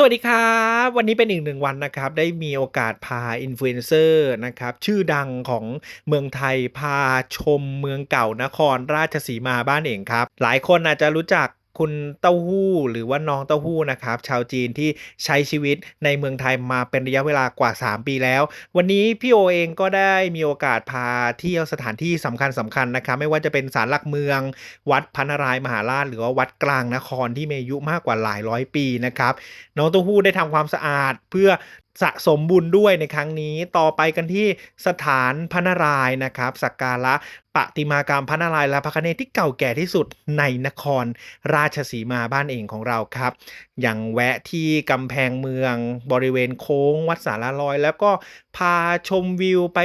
สวัสดีครับ วันนี้เป็นอีกหนึ่งวันนะครับ ได้มีโอกาสพาอินฟลูเอนเซอร์นะครับ ชื่อดังของเมืองไทยพาชมเมืองเก่านครราชสีมาบ้านเองครับ หลายคนอาจจะรู้จัก คุณเต้าหู้หรือว่าน้องเต้าหู้นะครับชาวจีนที่ใช้ชีวิตในเมืองไทยมาเป็นระยะเวลากว่า 3 ปีแล้ว วันนี้พี่โอเองก็ได้มีโอกาสพาเที่ยวสถานที่สำคัญสำคัญนะครับไม่ว่าจะเป็นศาลหลักเมือง วัดพระนรายมหาราช หรือว่าวัดกลางนครที่มีอายุมากกว่าหลายร้อยปีนะครับน้องเต้าหู้ได้ทำความสะอาด เพื่อ สะสมบุญด้วยในครั้งนี้ต่อไปกันที่สถานพระนารายณ์นะครับ สักการะประติมากรรมพระนารายณ์และพระคเนศที่เก่าแก่ที่สุดในนครราชสีมาบ้านเองของเราครับ อย่างแวะที่กำแพงเมืองบริเวณโค้งวัดสารลอย แล้วก็พาชมวิวไป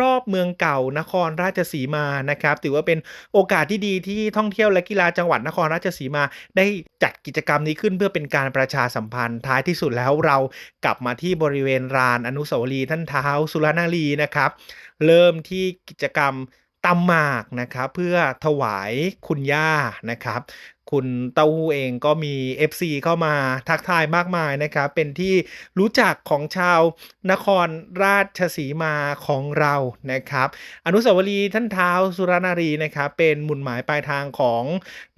รอบๆเมืองเก่านครราชสีมานะครับ ถือว่าเป็นโอกาสที่ดีที่ท่องเที่ยวและกีฬาจังหวัดนครราชสีมา ได้จัดกิจกรรมนี้ขึ้นเพื่อเป็นการประชาสัมพันธ์ท้ายที่สุดแล้วเรากลับมาที่บริริเวณลานอนุสาวรีย์ท่านเท้าสุรนารีนะครับ เริ่มที่กิจกรรมตำหมากนะครับเพื่อถวายคุณย่านะครับ คุณเต้าหู้เองก็มี FC เข้ามาทักทายมากมายนะครับ เป็นที่รู้จักของชาวนครราชสีมาของเรานะครับ อนุสาวรีย์ท่านเท้าสุรนารีนะครับ เป็นหมุนหมายปลายทางของ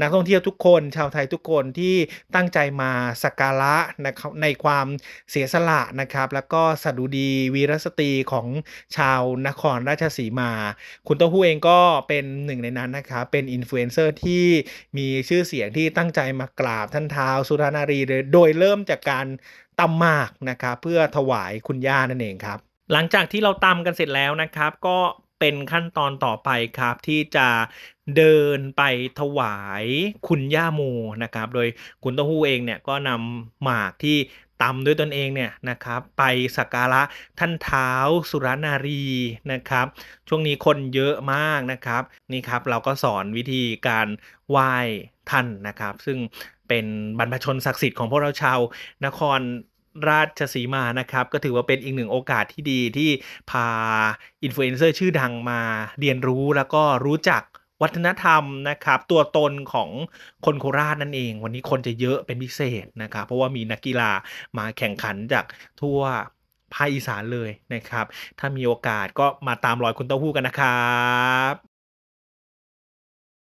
นักท่องเที่ยวทุกคน ชาวไทยทุกคนที่ตั้งใจมาสักการะนะครับในความเสียสละนะครับ แล้วก็สดุดีวีรสตรีของชาวนครราชสีมา คุณเต้าหู้เองก็เป็นหนึ่งในนั้นนะครับ เป็นอินฟลูเอนเซอร์ที่มีชื่อเสียงที่ตั้งใจมากราบท่านเท้าสุรนารีเลยโดยเริ่มจากการตำหมากนะครับเพื่อถวายคุณย่านั่นเองครับ หลังจากที่เราตำกันเสร็จแล้วนะครับก็เป็นขั้นตอนต่อไปครับที่จะเดินไปถวายคุณย่าโมนะครับ โดยคุณเต้าหู้เองเนี่ยก็นำหมากที่ ตำด้วยตนเองเนี่ยนะครับไปสักการะท่านเท้าสุรนารีนะครับ ช่วงนี้คนเยอะมากนะครับนี่ครับเราก็สอนวิธีการไหว้ท่านนะครับ ซึ่งเป็นบรรพชนศักดิ์สิทธิ์ของพวกเราชาวนครราชสีมานะครับ ก็ถือว่าเป็นอีกหนึ่งโอกาสที่ดีที่พาอินฟลูเอนเซอร์ชื่อดังมาเรียนรู้แล้วก็รู้จัก วัฒนธรรมนะครับ ตัวตนของคนโคราชนั่นเอง วันนี้คนจะเยอะเป็นพิเศษนะครับ เพราะว่ามีนักกีฬามาแข่งขันจากทั่วภาคอีสานเลยนะครับ ถ้ามีโอกาสก็มาตามรอยคุณเต้าหู้กันนะครับ